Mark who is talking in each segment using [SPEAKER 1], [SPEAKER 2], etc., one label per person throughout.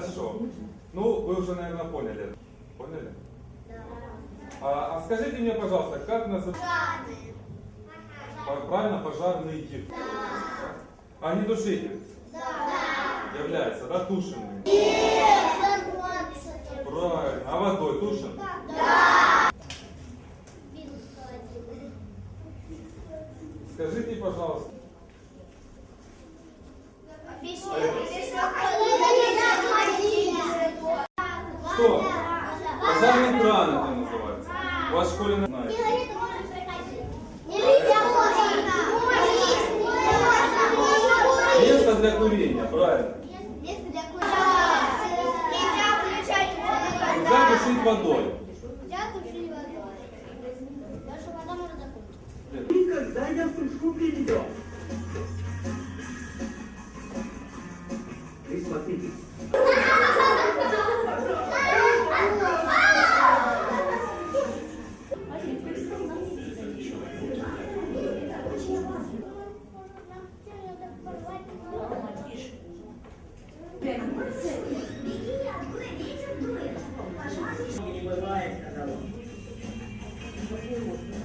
[SPEAKER 1] Хорошо. Ну, вы уже, наверное, поняли. Поняли? А, а скажите мне, пожалуйста, как называется... Правильно, пожарный тип. Огнетушитель. Является, да, тушенным. Правильно. А водой тушен? Скажите, пожалуйста, что? Пожарный кран это называется. У вас в школе не. Место для курения, правильно. Нельзя тушить водой.
[SPEAKER 2] Никогда я сушку перейдем.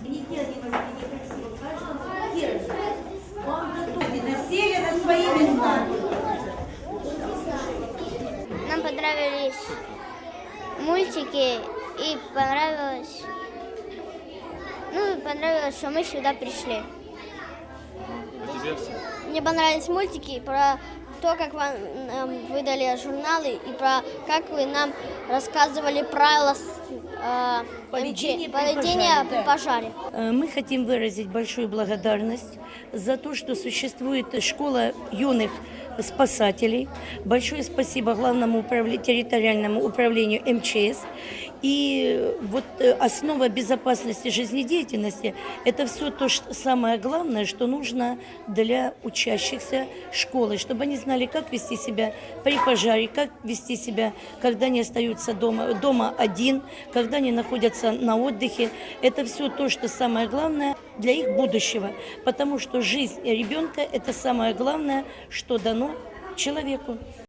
[SPEAKER 3] Нигде не может быть некрасиво. Каждому квартира. Он готовит. Насели на свои места.
[SPEAKER 4] Нам понравились мультики и понравилось, ну и понравилось, что мы сюда пришли. Мне понравились мультики про то, как вам нам выдали журналы и про как вы нам рассказывали правила э,
[SPEAKER 5] Поведения
[SPEAKER 4] МЧ,
[SPEAKER 5] при
[SPEAKER 4] поведения
[SPEAKER 5] пожаре,
[SPEAKER 4] при пожаре.
[SPEAKER 5] Э, Мы хотим выразить большую благодарность за то, что существует школа юных спасателей. Большое спасибо главному управля- территориальному управлению МЧС. И вот э, основа безопасности жизнедеятельности – это все то что самое главное, что нужно для учащихся школы, чтобы они знали, как вести себя при пожаре, как вести себя, когда они остаются дома, дома один, когда они находятся на отдыхе. Это все то, что самое главное для их будущего, потому что жизнь ребенка – это самое главное, что дано человеку.